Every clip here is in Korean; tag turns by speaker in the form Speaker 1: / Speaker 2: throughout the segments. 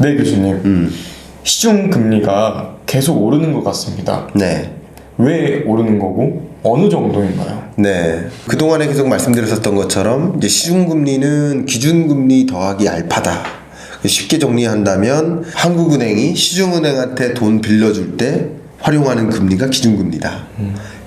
Speaker 1: 네 교수님
Speaker 2: 음.
Speaker 1: 시중 금리가 계속 오르는 것 같습니다.
Speaker 2: 네.
Speaker 1: 왜 오르는 거고 어느 정도인가요?
Speaker 2: 네. 그동안에 계속 말씀드렸었던 것처럼 이제 시중금리는 기준금리 더하기 알파다. 쉽게 정리한다면 한국은행이 시중은행한테 돈 빌려줄 때 활용하는 금리가 기준금리다.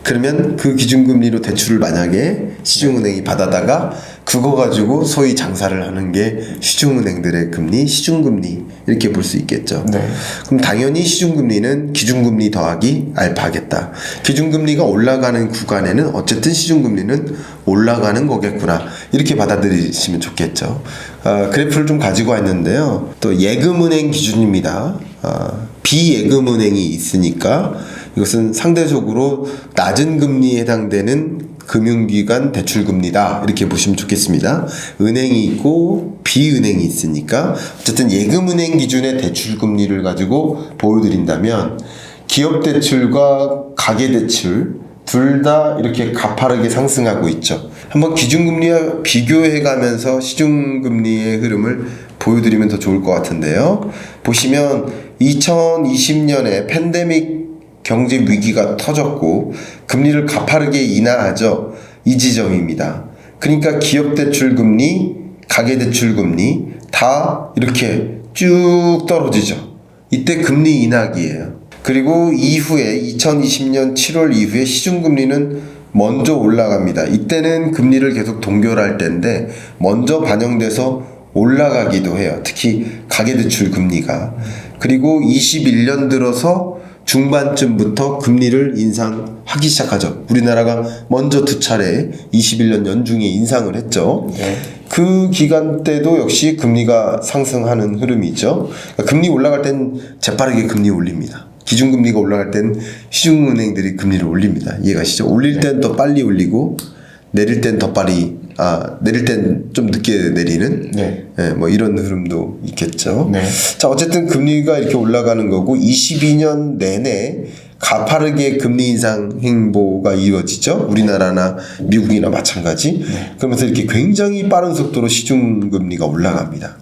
Speaker 2: 그러면 그 기준금리로 대출을 만약에 시중은행이 받아다가 그거 가지고 소위 장사를 하는 게 시중은행들의 금리, 시중금리 이렇게 볼 수 있겠죠.
Speaker 1: 네.
Speaker 2: 그럼 당연히 시중금리는 기준금리 더하기 알파겠다. 기준금리가 올라가는 구간에는 어쨌든 시중금리는 올라가는 거겠구나. 이렇게 받아들이시면 좋겠죠. 아, 그래프를 좀 가지고 왔는데요. 또 예금은행 기준입니다. 아, 비예금은행이 있으니까 이것은 상대적으로 낮은 금리에 해당되는 금융기관 대출금리다 이렇게 보시면 좋겠습니다. 은행이 있고 비은행이 있으니까 어쨌든 예금은행 기준의 대출금리를 가지고 보여드린다면 기업 대출과 가계 대출 둘 다 이렇게 가파르게 상승하고 있죠. 한번 기준금리와 비교해 가면서 시중금리의 흐름을 보여드리면 더 좋을 것 같은데요. 보시면 2020년에 팬데믹 경제 위기가 터졌고 금리를 가파르게 인하하죠. 이 지점입니다. 그러니까 기업 대출 금리, 가계 대출 금리 다 이렇게 쭉 떨어지죠. 이때 금리 인하기예요. 그리고 이후에 2020년 7월 이후에 시중 금리는 먼저 올라갑니다. 이때는 금리를 계속 동결할 때인데 먼저 반영돼서 올라가기도 해요. 특히 가계대출 금리가. 그리고 21년 들어서 중반쯤부터 금리를 인상하기 시작하죠. 우리나라가 먼저 두 차례 21년 연중에 인상을 했죠.
Speaker 1: 네.
Speaker 2: 그 기간 때도 역시 금리가 상승하는 흐름이죠. 그러니까 금리 올라갈 땐 재빠르게 금리 올립니다. 기준금리가 올라갈 땐 시중은행들이 금리를 올립니다. 이해가시죠? 올릴 땐 더 빨리 올리고 내릴 땐 더 빨리 아 내릴 땐 좀 늦게 내리는
Speaker 1: 네.
Speaker 2: 예, 뭐 이런 흐름도 있겠죠.
Speaker 1: 네.
Speaker 2: 자, 어쨌든 금리가 이렇게 올라가는 거고 22년 내내 가파르게 금리 인상 행보가 이루어지죠. 우리나라나 미국이나 마찬가지. 그러면서 이렇게 굉장히 빠른 속도로 시중 금리가 올라갑니다.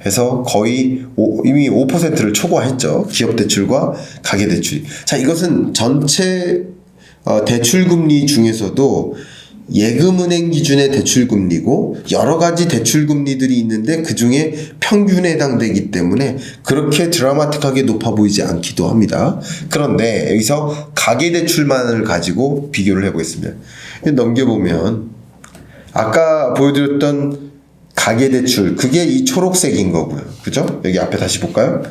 Speaker 2: 그래서 거의 오- 이미 5%를 초과했죠. 기업 대출과 가계 대출이. 자, 이것은 전체 어, 대출 금리 중에서도 예금은행 기준의 대출 금리고 여러 가지 대출 금리들이 있는데 그 중에 평균에 해당되기 때문에 그렇게 드라마틱하게 높아 보이지 않기도 합니다. 그런데 여기서 가계 대출만을 가지고 비교를 해보겠습니다. 넘겨보면 아까 보여드렸던 가계 대출 그게 이 초록색인 거고요. 그죠? 여기 앞에 다시 볼까요?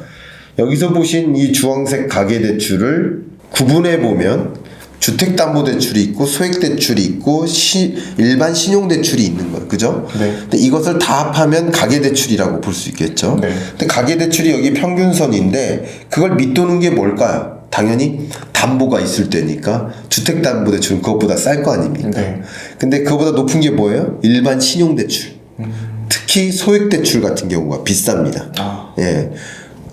Speaker 2: 여기서 보신 이 주황색 가계 대출을 구분해 보면 주택담보대출이 있고 소액대출이 있고 시, 일반 신용대출이 있는 거예요. 그죠?
Speaker 1: 네.
Speaker 2: 근데 이것을 다 합하면 가계대출이라고 볼 수 있겠죠.
Speaker 1: 네.
Speaker 2: 근데 가계대출이 여기 평균선인데 그걸 밑도는 게 뭘까요? 당연히 담보가 있을 때니까 주택담보대출은 그것보다 쌀 거 아닙니까?
Speaker 1: 네.
Speaker 2: 근데 그거보다 높은 게 뭐예요? 일반 신용대출. 특히 소액대출 같은 경우가 비쌉니다.
Speaker 1: 아.
Speaker 2: 예.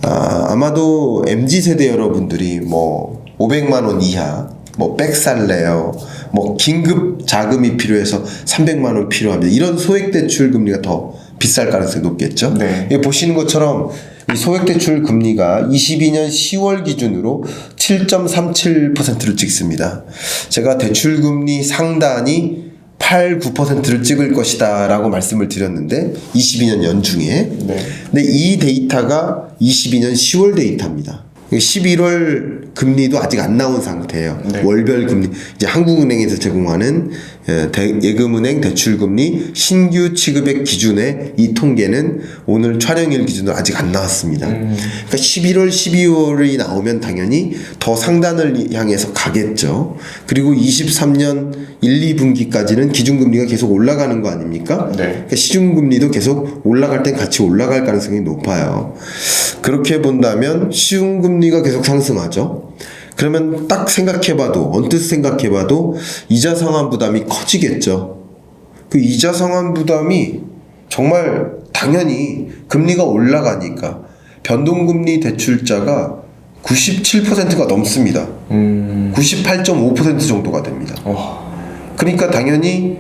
Speaker 2: 아, 아마도 MZ 세대 여러분들이 뭐 500만 원 이하 뭐 백살래요. 뭐 긴급 자금이 필요해서 300만 원 필요합니다. 이런 소액 대출 금리가 더 비쌀 가능성이 높겠죠.
Speaker 1: 네.
Speaker 2: 예, 보시는 것처럼 이 소액 대출 금리가 22년 10월 기준으로 7.37%를 찍습니다. 제가 대출 금리 상단이 8, 9%를 찍을 것이다 라고 말씀을 드렸는데 22년 연중에
Speaker 1: 네.
Speaker 2: 근데 이 데이터가 22년 10월 데이터입니다. 11월 금리도 아직 안 나온 상태예요.
Speaker 1: 네.
Speaker 2: 월별 금리 이제 한국은행에서 제공하는 예, 대- 예금은행 대출금리 신규 취급액 기준의 이 통계는 오늘 촬영일 기준으로 아직 안 나왔습니다. 그러니까 11월, 12월이 나오면 당연히 더 상단을 향해서 가겠죠. 그리고 23년 1, 2분기까지는 기준금리가 계속 올라가는 거 아닙니까?
Speaker 1: 네.
Speaker 2: 그러니까 시중금리도 계속 올라갈 땐 같이 올라갈 가능성이 높아요. 그렇게 본다면 시중금리가 계속 상승하죠. 그러면 딱 생각해봐도 언뜻 생각해봐도 이자 상환 부담이 커지겠죠. 그 이자 상환 부담이 정말 당연히 금리가 올라가니까 변동금리 대출자가 97%가 넘습니다.
Speaker 1: 음.
Speaker 2: 98.5% 정도가 됩니다.
Speaker 1: 와.
Speaker 2: 그러니까 당연히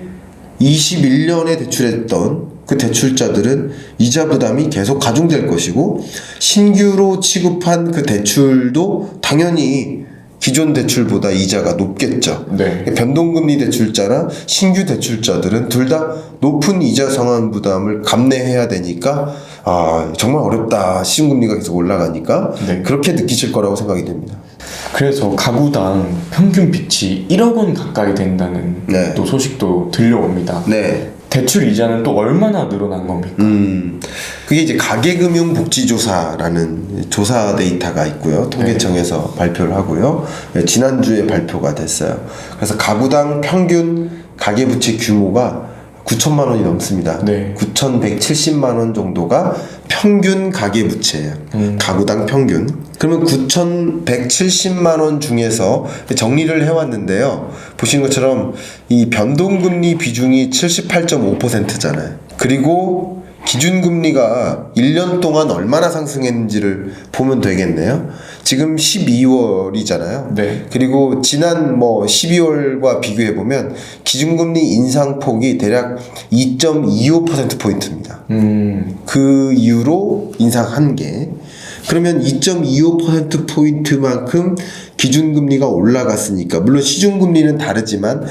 Speaker 2: 21년에 대출했던 그 대출자들은 이자 부담이 계속 가중될 것이고 신규로 취급한 그 대출도 당연히 기존 대출보다 이자가 높겠죠.
Speaker 1: 네.
Speaker 2: 변동금리 대출자나 신규 대출자들은 둘 다 높은 이자 상환 부담을 감내해야 되니까 아 정말 어렵다 시중금리가 계속 올라가니까
Speaker 1: 네.
Speaker 2: 그렇게 느끼실 거라고 생각이 됩니다.
Speaker 1: 그래서 가구당 평균 빚이 1억 원 가까이 된다는
Speaker 2: 네.
Speaker 1: 또 소식도 들려옵니다.
Speaker 2: 네.
Speaker 1: 대출 이자는 또 얼마나 늘어난 겁니까?
Speaker 2: 음, 그게 이제 가계금융복지조사라는 조사 데이터가 있고요. 통계청에서 발표를 하고요. 네, 지난주에 발표가 됐어요. 그래서 가구당 평균 가계부채 규모가 9천만 원이 넘습니다.
Speaker 1: 네.
Speaker 2: 9,170만 원 정도가 평균 가계 부채예요.
Speaker 1: 음.
Speaker 2: 가구당 평균. 그러면 9,170만 원 중에서 정리를 해왔는데요. 보시는 것처럼 이 변동금리 비중이 78.5%잖아요. 그리고 기준금리가 1년 동안 얼마나 상승했는지를 보면 되겠네요. 지금 12월이잖아요.
Speaker 1: 네.
Speaker 2: 그리고 지난 뭐 12월과 비교해 보면 기준금리 인상폭이 대략 2.25% 포인트입니다.
Speaker 1: 음,
Speaker 2: 그 이후로 인상한 게 그러면 2.25% 포인트만큼 기준금리가 올라갔으니까 물론 시중금리는 다르지만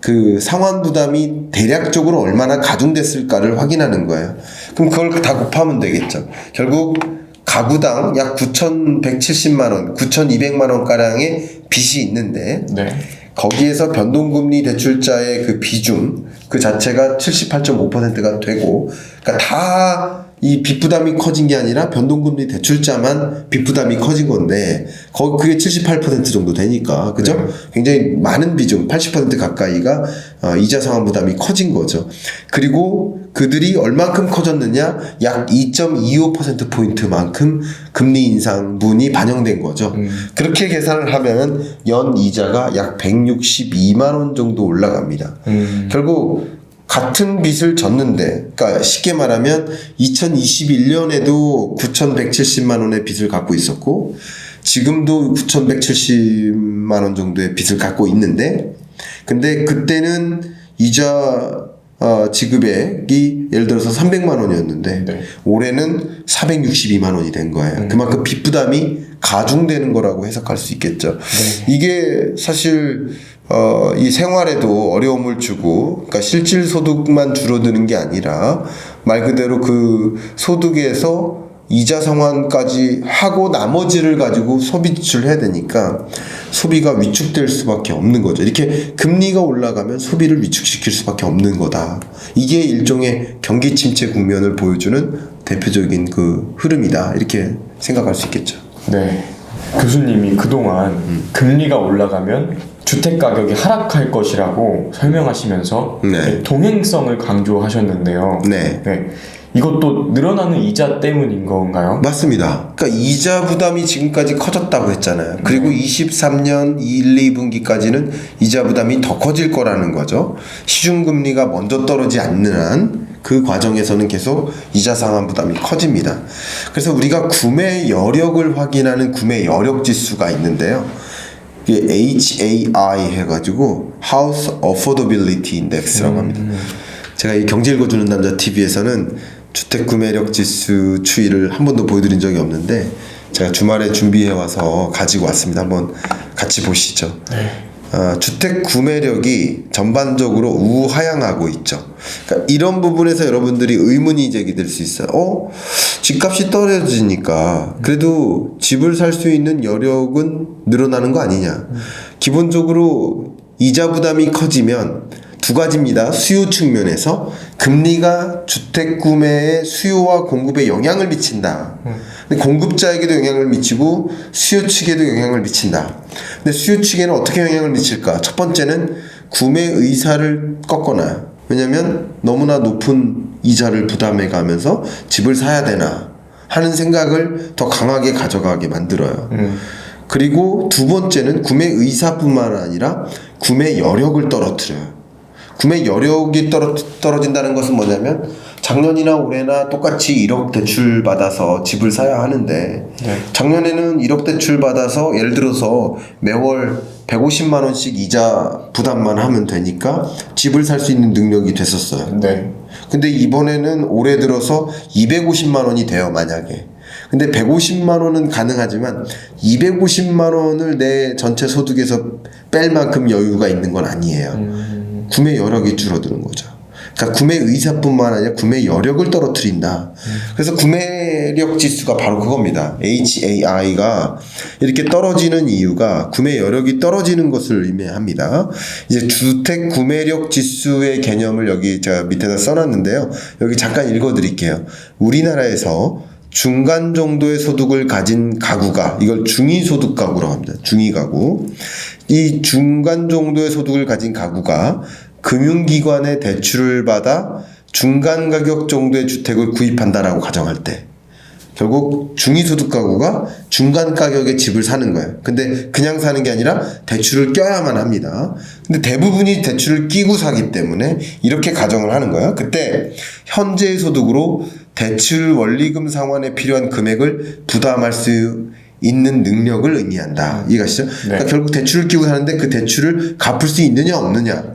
Speaker 2: 그 상환 부담이 대략적으로 얼마나 가중됐을까를 확인하는 거예요. 그럼 그걸 다 곱하면 되겠죠. 결국 가구당 약 9,170만 원, 9,200만 원 가량의 빚이 있는데
Speaker 1: 네.
Speaker 2: 거기에서 변동금리 대출자의 그 비중 그 자체가 78.5%가 되고 그러니까 다 이 빚 부담이 커진 게 아니라 변동금리 대출자만 빚 부담이 커진 건데 거 그게 78% 정도 되니까 그죠?
Speaker 1: 네.
Speaker 2: 굉장히 많은 비중 80% 가까이가 어, 이자 상환 부담이 커진 거죠. 그리고 그들이 얼만큼 커졌느냐? 약 2.25% 포인트만큼 금리 인상분이 반영된 거죠.
Speaker 1: 음.
Speaker 2: 그렇게 계산을 하면 연 이자가 약 162만 원 정도 올라갑니다.
Speaker 1: 음,
Speaker 2: 결국 같은 빚을 졌는데, 그러니까 쉽게 말하면 2021년에도 9,170만 원의 빚을 갖고 있었고, 지금도 9,170만 원 정도의 빚을 갖고 있는데, 근데 그때는 이자 어, 지급액이 예를 들어서 300만 원이었는데
Speaker 1: 네.
Speaker 2: 올해는 462만 원이 된 거예요. 그만큼 빚 부담이 가중되는 거라고 해석할 수 있겠죠. 이게 사실 어, 이 생활에도 어려움을 주고, 그러니까 실질 소득만 줄어드는 게 아니라 말 그대로 그 소득에서 이자 상환까지 하고 나머지를 가지고 소비 지출을 해야 되니까 소비가 위축될 수밖에 없는 거죠. 이렇게 금리가 올라가면 소비를 위축시킬 수밖에 없는 거다. 이게 일종의 경기 침체 국면을 보여주는 대표적인 그 흐름이다. 이렇게 생각할 수 있겠죠.
Speaker 1: 네. 교수님이 그동안
Speaker 2: 음.
Speaker 1: 금리가 올라가면 주택 가격이 하락할 것이라고 설명하시면서
Speaker 2: 네.
Speaker 1: 동행성을 강조하셨는데요.
Speaker 2: 네.
Speaker 1: 네. 이것도 늘어나는 이자 때문인 건가요?
Speaker 2: 맞습니다. 그러니까 이자 부담이 지금까지 커졌다고 했잖아요. 그리고 23년 1, 2분기까지는 이자 부담이 더 커질 거라는 거죠. 시중 금리가 먼저 떨어지지 않는 한 그 과정에서는 계속 이자 상환 부담이 커집니다. 그래서 우리가 구매 여력을 확인하는 구매 여력 지수가 있는데요. 이게 HAI 해가지고 House Affordability Index라고 합니다. 제가 이 경제 읽어주는 남자 TV에서는 주택 구매력 지수 추이를 한 번도 보여드린 적이 없는데 제가 주말에 준비해 와서 가지고 왔습니다. 한번 같이 보시죠. 아, 주택 구매력이 전반적으로 우하향하고 있죠. 그러니까 이런 부분에서 여러분들이 의문이 제기될 수 있어요. 어? 집값이 떨어지니까 그래도 집을 살 수 있는 여력은 늘어나는 거 아니냐. 기본적으로 이자 부담이 커지면 두 가지입니다. 수요 측면에서 금리가 주택 구매의 수요와 공급에 영향을 미친다. 근데 공급자에게도 영향을 미치고 수요 측에도 영향을 미친다. 근데 수요 측에는 어떻게 영향을 미칠까? 첫 번째는 구매 의사를 꺾거나 왜냐면 너무나 높은 이자를 부담해 가면서 집을 사야 되나 하는 생각을 더 강하게 가져가게 만들어요.
Speaker 1: 음,
Speaker 2: 그리고 두 번째는 구매 의사뿐만 아니라 구매 여력을 떨어뜨려요. 구매 여력이 떨어, 떨어진다는 것은 뭐냐면 작년이나 올해나 똑같이 1억 대출 받아서 집을 사야 하는데
Speaker 1: 네.
Speaker 2: 작년에는 1억 대출 받아서 예를 들어서 매월 150만 원씩 이자 부담만 하면 되니까 집을 살 수 있는 능력이 됐었어요.
Speaker 1: 네.
Speaker 2: 근데 이번에는 올해 들어서 250만 원이 돼요, 만약에. 근데 150만 원은 가능하지만 250만 원을 내 전체 소득에서 뺄 만큼 여유가 있는 건 아니에요. 구매 여력이 줄어드는 거죠. 그러니까 구매 의사뿐만 아니라 구매 여력을 떨어뜨린다. 그래서 구매력 지수가 바로 그겁니다. HAI가 이렇게 떨어지는 이유가 구매 여력이 떨어지는 것을 의미합니다. 이제 주택 구매력 지수의 개념을 여기 제가 밑에다 써놨는데요. 여기 잠깐 읽어드릴게요. 우리나라에서 중간 정도의 소득을 가진 가구가 이걸 중위 소득 가구라고 합니다. 중위 가구. 이 중간 정도의 소득을 가진 가구가 금융기관의 대출을 받아 중간 가격 정도의 주택을 구입한다라고 가정할 때 결국 중위소득 가구가 중간 가격의 집을 사는 거예요. 근데 그냥 사는 게 아니라 대출을 껴야만 합니다. 근데 대부분이 대출을 끼고 사기 때문에 이렇게 가정을 하는 거예요. 그때 현재의 소득으로 대출 원리금 상환에 필요한 금액을 부담할 수 있는 능력을 의미한다. 이해가시죠? 그러니까 결국 대출을 끼고 사는데 그 대출을 갚을 수 있느냐 없느냐.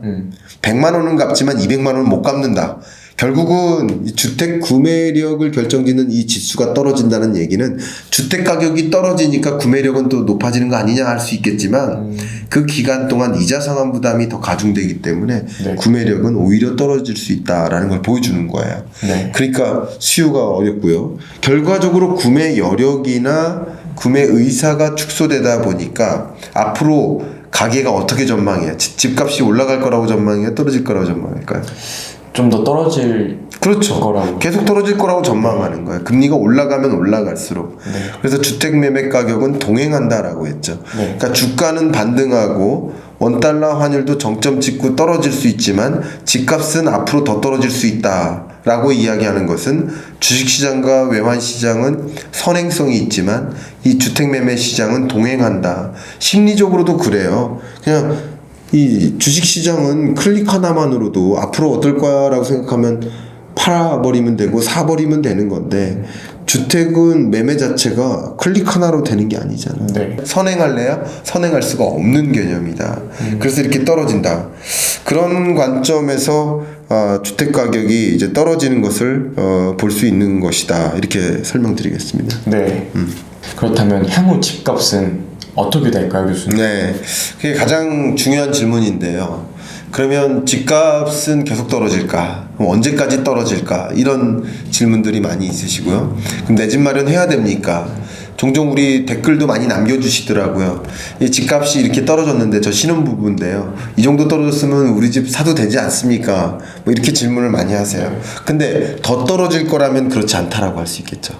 Speaker 2: 100만 원은 갚지만 200만 원은 못 갚는다. 결국은 이 주택 구매력을 결정짓는 이 지수가 떨어진다는 얘기는 주택 가격이 떨어지니까 구매력은 또 높아지는 거 아니냐 할 수 있겠지만 그 기간 동안 이자 상환 부담이 더 가중되기 때문에
Speaker 1: 네.
Speaker 2: 구매력은 오히려 떨어질 수 있다라는 걸 보여주는 거예요.
Speaker 1: 네.
Speaker 2: 그러니까 수요가 어렵고요. 결과적으로 구매 여력이나 구매 의사가 축소되다 보니까 앞으로 가게가 어떻게? 집- 집값이 올라갈 거라고 전망해요? 떨어질 거라고 전망할까요?
Speaker 1: 좀 더 떨어질
Speaker 2: 그렇죠.
Speaker 1: 거라고.
Speaker 2: 계속 떨어질 거라고 전망하는 거예요. 금리가 올라가면 올라갈수록.
Speaker 1: 네.
Speaker 2: 그래서 주택 매매 가격은 동행한다라고 했죠.
Speaker 1: 네.
Speaker 2: 그러니까 주가는 반등하고 원달러 환율도 정점 찍고 떨어질 수 있지만 집값은 앞으로 더 떨어질 수 있다 라고 이야기하는 것은 주식시장과 외환시장은 선행성이 있지만 이 주택 매매 시장은 동행한다. 심리적으로도 그래요. 그냥 이 주식시장은 클릭 하나만으로도 앞으로 어떨 거야라고 생각하면 팔아버리면 되고 사버리면 되는 건데 주택은 매매 자체가 클릭 하나로 되는 게 아니잖아요.
Speaker 1: 네.
Speaker 2: 선행할래야 선행할 수가 없는 개념이다. 그래서 이렇게 떨어진다. 그런 관점에서 어, 주택 가격이 이제 떨어지는 것을 어, 볼 수 있는 것이다. 이렇게 설명드리겠습니다.
Speaker 1: 네. 그렇다면 향후 집값은 어떻게 될까요, 교수님?
Speaker 2: 네, 그게 가장 중요한 질문인데요. 그러면 집값은 계속 떨어질까? 언제까지 떨어질까? 이런 질문들이 많이 있으시고요. 그럼 내 집 마련해야 됩니까? 종종 우리 댓글도 많이 남겨주시더라고요. 이 집값이 이렇게 떨어졌는데 저 신혼 부부인데요. 이 정도 떨어졌으면 우리 집 사도 되지 않습니까? 뭐 이렇게 질문을 많이 하세요. 근데 더 떨어질 거라면 그렇지 않다라고 할 수 있겠죠.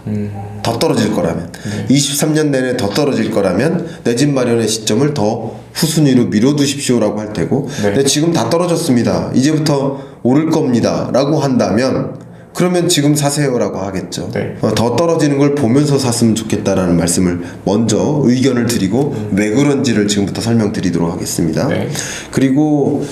Speaker 2: 더 떨어질 거라면 23년 내내 더 떨어질 거라면 내 집 마련의 시점을 더 후순위로 미뤄두십시오라고 할 테고
Speaker 1: 네.
Speaker 2: 근데 지금 다 떨어졌습니다 이제부터 오를 겁니다라고 한다면 그러면 지금 사세요라고 하겠죠
Speaker 1: 네.
Speaker 2: 어, 더 떨어지는 걸 보면서 샀으면 좋겠다라는 말씀을 먼저 의견을 드리고 왜 그런지를 지금부터 설명드리도록 하겠습니다
Speaker 1: 네.
Speaker 2: 그리고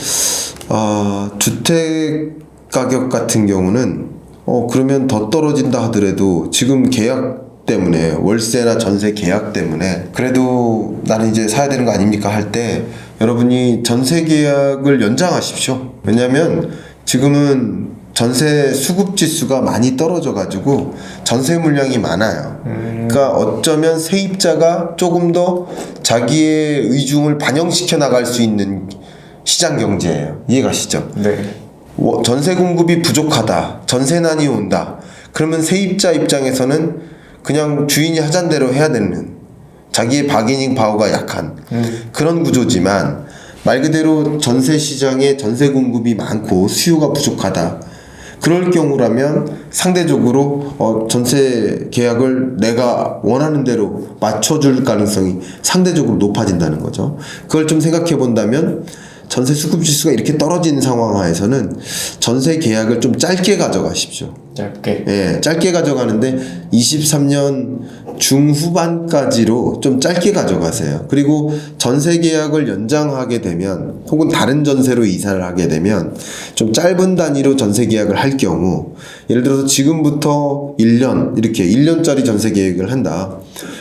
Speaker 2: 아, 주택 가격 같은 경우는 어 그러면 더 떨어진다 하더라도 지금 계약 때문에 월세나 전세 계약 때문에 그래도 나는 이제 사야 되는 거 아닙니까 할 때 여러분이 전세 계약을 연장하십시오. 왜냐하면 지금은 전세 수급 지수가 많이 떨어져 가지고 전세 물량이 많아요. 그러니까 어쩌면 세입자가 조금 더 자기의 의중을 반영시켜 나갈 수 있는 시장 경제예요. 이해가시죠?
Speaker 1: 네.
Speaker 2: 워- 전세 공급이 부족하다. 전세난이 온다. 그러면 세입자 입장에서는 그냥 주인이 하잔 대로 해야 되는 자기의 바게닝 파워가 약한 그런 구조지만 말 그대로 전세 시장에 전세 공급이 많고 수요가 부족하다. 그럴 경우라면 상대적으로 어, 전세 계약을 내가 원하는 대로 맞춰줄 가능성이 상대적으로 높아진다는 거죠. 그걸 좀 생각해 본다면 전세 수급 지수가 이렇게 떨어지는 상황 하에서는 전세 계약을 좀 짧게 가져가십시오.
Speaker 1: 짧게.
Speaker 2: 예, 짧게 가져가는데 23년 중후반까지로 좀 짧게 가져가세요. 그리고 전세 계약을 연장하게 되면 혹은 다른 전세로 이사를 하게 되면 좀 짧은 단위로 전세 계약을 할 경우 예를 들어서 지금부터 1년 이렇게 1년짜리 전세 계획을 한다.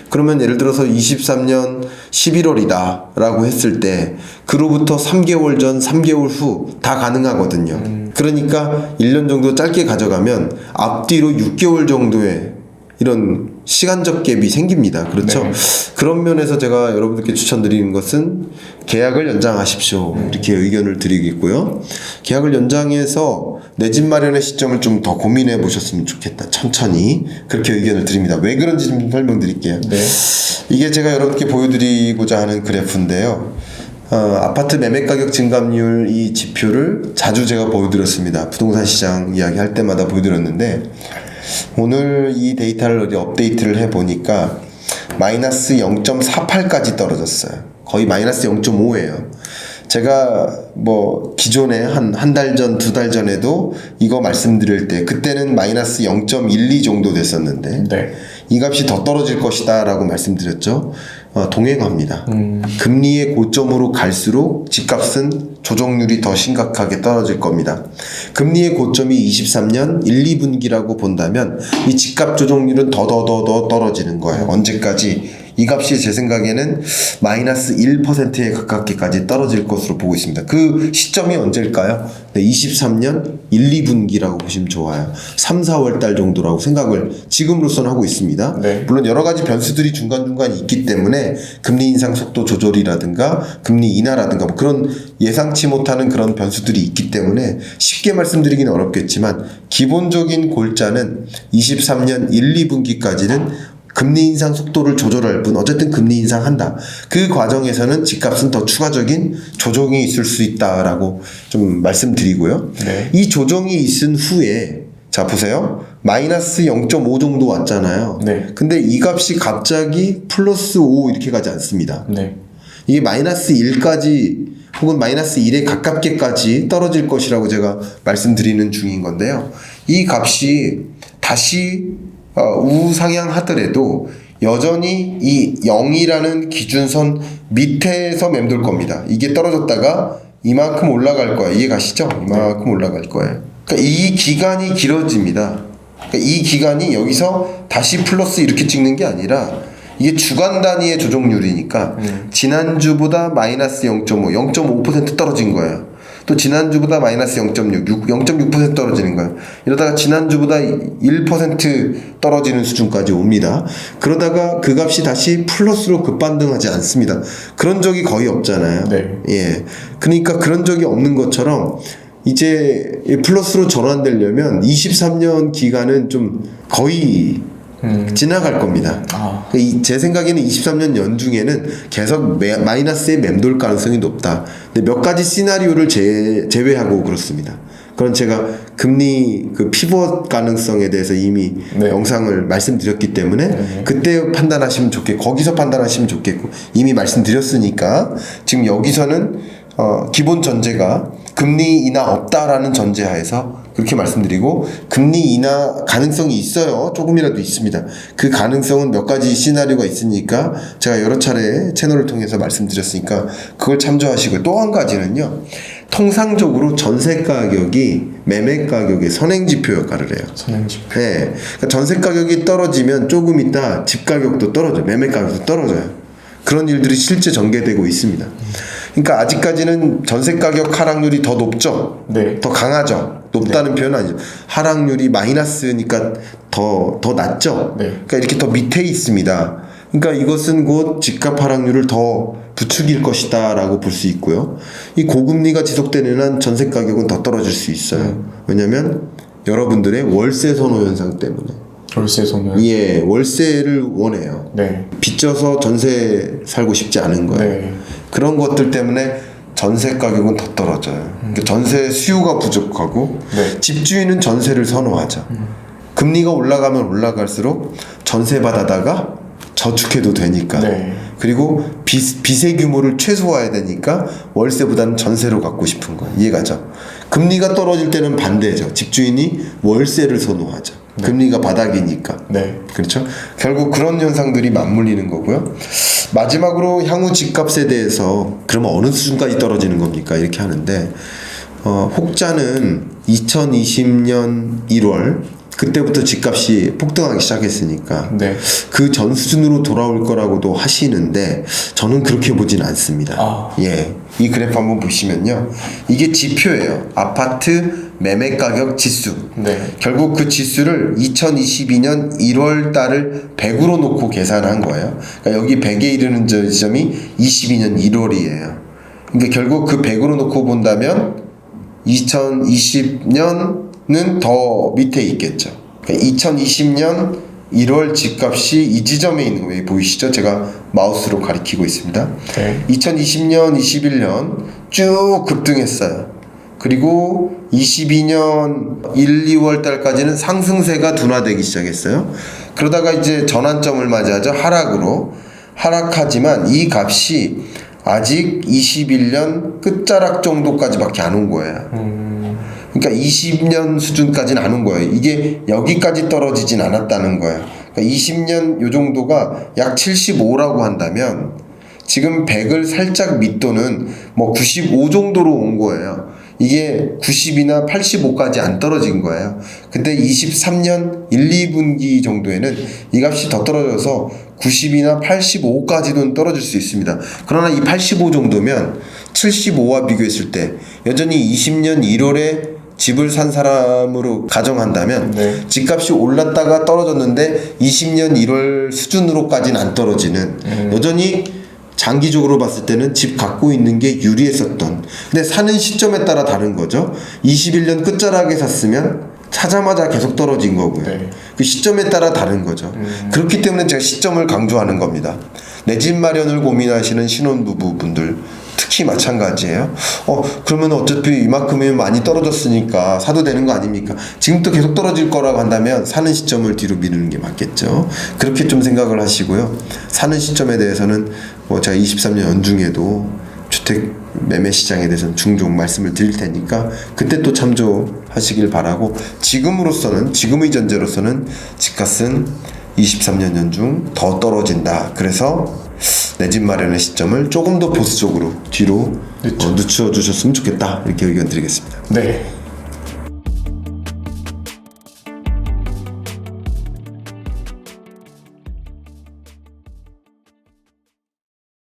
Speaker 2: 그러면 예를 들어서 23년 11월이다라고 했을 때 그로부터 3개월 전, 3개월 후 다 가능하거든요. 그러니까 1년 정도 짧게 가져가면 앞뒤로 6개월 정도의 이런 시간적 갭이 생깁니다. 그렇죠?
Speaker 1: 네.
Speaker 2: 그런 면에서 제가 여러분들께 추천드리는 것은 계약을 연장하십시오. 이렇게 의견을 드리겠고요. 계약을 연장해서 내 집 마련의 시점을 좀 더 고민해 보셨으면 좋겠다. 천천히 그렇게 의견을 드립니다. 왜 그런지 좀 설명드릴게요.
Speaker 1: 네.
Speaker 2: 이게 제가 여러분께 보여드리고자 하는 그래프인데요. 어, 아파트 매매 가격 증감률 이 지표를 자주 제가 보여드렸습니다. 부동산 시장 이야기 할 때마다 보여드렸는데 오늘 이 데이터를 어디 업데이트를 해 보니까 마이너스 0.48까지 떨어졌어요. 거의 마이너스 0.5예요. 제가 뭐 기존에 한 한 달 전, 두 달 전에도 이거 말씀드릴 때 그때는 마이너스 0.12 정도 됐었는데
Speaker 1: 네.
Speaker 2: 이 값이 더 떨어질 것이다 라고 말씀드렸죠. 어, 동행합니다.
Speaker 1: 음.
Speaker 2: 금리의 고점으로 갈수록 집값은 조정률이 더 심각하게 떨어질 겁니다. 금리의 고점이 23년 1, 2분기라고 본다면 이 집값 조정률은 더더더더 떨어지는 거예요. 언제까지? 이 값이 제 생각에는 마이너스 1%에 가깝게까지 떨어질 것으로 보고 있습니다. 그 시점이 언제일까요? 네, 23년 1, 2분기라고 보시면 좋아요. 3, 4월 달 정도라고 생각을 지금으로서는 하고 있습니다.
Speaker 1: 네.
Speaker 2: 물론 여러 가지 변수들이 중간중간 있기 때문에 금리 인상 속도 조절이라든가 금리 인하라든가 뭐 그런 예상치 못하는 그런 변수들이 있기 때문에 쉽게 말씀드리기는 어렵겠지만 기본적인 골자는 23년 1, 2분기까지는 금리 인상 속도를 조절할 뿐 어쨌든 금리 인상한다. 그 과정에서는 집값은 더 추가적인 조정이 있을 수 있다라고 좀 말씀드리고요.
Speaker 1: 네.
Speaker 2: 이 조정이 있은 후에 자 보세요. 마이너스 0.5 정도 왔잖아요.
Speaker 1: 네.
Speaker 2: 근데 이 값이 갑자기 플러스 5 이렇게 가지 않습니다.
Speaker 1: 네.
Speaker 2: 이게 마이너스 1까지 혹은 마이너스 1에 가깝게까지 떨어질 것이라고 제가 말씀드리는 중인 건데요. 이 값이 다시 어, 우상향하더라도 여전히 이 0이라는 기준선 밑에서 맴돌 겁니다. 이게 떨어졌다가 이만큼 올라갈 거예요. 이해 가시죠? 이만큼 올라갈 거예요. 그러니까 이 기간이 길어집니다. 그러니까 이 기간이 여기서 다시 플러스 이렇게 찍는 게 아니라 이게 주간 단위의 조정률이니까 지난주보다 마이너스 0.5, 0.5% 떨어진 거예요. 또 지난주보다 마이너스 0.6, 6, 0.6% 떨어지는 거예요. 이러다가 지난주보다 1% 떨어지는 수준까지 옵니다. 그러다가 그 값이 다시 플러스로 급반등하지 않습니다. 그런 적이 거의 없잖아요.
Speaker 1: 네.
Speaker 2: 예. 그러니까 그런 적이 없는 것처럼 이제 이 플러스로 전환되려면 23년 기간은 좀 거의
Speaker 1: 음.
Speaker 2: 지나갈 겁니다.
Speaker 1: 아.
Speaker 2: 이- 제 생각에는 23년 연중에는 계속 매- 마이너스에 맴돌 가능성이 높다. 근데 몇 가지 시나리오를 제, 제외하고 그렇습니다. 그건 제가 금리 그 피벗 가능성에 대해서 이미
Speaker 1: 네.
Speaker 2: 영상을 말씀드렸기 때문에
Speaker 1: 네.
Speaker 2: 그때 판단하시면 좋겠고 거기서 판단하시면 좋겠고 이미 말씀드렸으니까 지금 여기서는 어, 기본 전제가 금리 인하 없다라는 전제하에서 그렇게 말씀드리고 금리 인하 가능성이 있어요. 조금이라도 있습니다. 그 가능성은 몇 가지 시나리오가 있으니까 제가 여러 차례 채널을 통해서 말씀드렸으니까 그걸 참조하시고 또한 가지는요. 통상적으로 전세 가격이 매매 가격의 선행 지표 역할을 해요.
Speaker 1: 선행지.
Speaker 2: 네. 그러니까 전세 가격이 떨어지면 조금 있다 집 가격도 떨어져요. 매매 가격도 떨어져요. 그런 일들이 실제 전개되고 있습니다. 그러니까 아직까지는 전세 가격 하락률이 더 높죠.
Speaker 1: 네.
Speaker 2: 더 강하죠. 높다는 표현은 아니죠. 하락률이 마이너스니까 더, 더 낮죠.
Speaker 1: 네.
Speaker 2: 그러니까 이렇게 더 밑에 있습니다. 그러니까 이것은 곧 집값 하락률을 더 부추길 것이다라고 볼 수 있고요. 이 고금리가 지속되는 한 전세 가격은 더 떨어질 수 있어요. 왜냐하면 여러분들의 월세 선호 현상 때문에
Speaker 1: 월세 소멸.
Speaker 2: 예 월세를 원해요.
Speaker 1: 네.
Speaker 2: 빚져서 전세 살고 싶지 않은 거예요.
Speaker 1: 네.
Speaker 2: 그런 것들 때문에 전세 가격은 더 떨어져요. 그러니까 전세 수요가 부족하고
Speaker 1: 네.
Speaker 2: 집주인은 전세를 선호하죠. 금리가 올라가면 올라갈수록 전세 받아다가 저축해도 되니까.
Speaker 1: 네.
Speaker 2: 그리고 빚, 빚의 규모를 최소화해야 되니까 월세보다는 전세로 갖고 싶은 거예요. 이해가죠? 금리가 떨어질 때는 반대죠. 집주인이 월세를 선호하죠. 금리가 바닥이니까.
Speaker 1: 네.
Speaker 2: 그렇죠? 결국 그런 현상들이 맞물리는 거고요. 마지막으로 향후 집값에 대해서 그러면 어느 수준까지 떨어지는 겁니까? 이렇게 하는데 어, 혹자는 2020년 1월 그때부터 집값이 폭등하기 시작했으니까
Speaker 1: 네.
Speaker 2: 그전 수준으로 돌아올 거라고도 하시는데 저는 그렇게 보진 않습니다.
Speaker 1: 아.
Speaker 2: 예. 이 그래프 한번 보시면요. 이게 지표예요. 아파트 매매 가격 지수.
Speaker 1: 네.
Speaker 2: 결국 그 지수를 2022년 1월 달을 100으로 놓고 계산한 거예요. 그러니까 여기 100에 이르는 저 지점이 22년 1월이에요. 그러니까 결국 그 100으로 놓고 본다면 2020년은 더 밑에 있겠죠. 그러니까 2020년 1월 집값이 이 지점에 있는 거예요. 보이시죠? 제가 마우스로 가리키고 있습니다.
Speaker 1: 네.
Speaker 2: 2020년, 21년 쭉 급등했어요. 그리고 22년 1, 2월 달까지는 상승세가 둔화되기 시작했어요. 그러다가 이제 전환점을 맞이하죠. 하락으로. 하락하지만 이 값이 아직 21년 끝자락 정도까지밖에 안 온 거예요.
Speaker 1: 음,
Speaker 2: 그러니까 20년 수준까지는 안 온 거예요. 이게 여기까지 떨어지진 않았다는 거예요. 그러니까 20년 요 정도가 약 75라고 한다면 지금 100을 살짝 밑도는 뭐 95 정도로 온 거예요. 이게 90이나 85까지 안 떨어진 거예요. 근데 23년 1, 2분기 정도에는 이 값이 더 떨어져서 90이나 85까지는 떨어질 수 있습니다. 그러나 이 85 정도면 75와 비교했을 때 여전히 20년 1월에 집을 산 사람으로 가정한다면
Speaker 1: 네.
Speaker 2: 집값이 올랐다가 떨어졌는데 20년 1월 수준으로까지는 안 떨어지는 여전히 장기적으로 봤을 때는 집 갖고 있는 게 유리했었던. 근데 사는 시점에 따라 다른 거죠. 21년 끝자락에 샀으면 사자마자 계속 떨어진 거고요.
Speaker 1: 네.
Speaker 2: 그 시점에 따라 다른 거죠. 그렇기 때문에 제가 시점을 강조하는 겁니다. 내 집 마련을 고민하시는 신혼부부분들 특히 마찬가지예요. 어 그러면 어차피 이만큼이면 많이 떨어졌으니까 사도 되는 거 아닙니까? 지금부터 계속 떨어질 거라고 한다면 사는 시점을 뒤로 미루는 게 맞겠죠. 그렇게 좀 생각을 하시고요. 사는 시점에 대해서는 뭐 제가 23년 연중에도 주택 매매 시장에 대해서는 종종 말씀을 드릴 테니까 그때 또 참조하시길 바라고 지금으로서는 지금의 전제로서는 집값은 23년 연중 더 떨어진다. 그래서 내 집 마련의 시점을 조금 더 보수적으로 뒤로
Speaker 1: 늦춰.
Speaker 2: 어, 늦춰 주셨으면 좋겠다. 이렇게 의견 드리겠습니다.
Speaker 1: 네.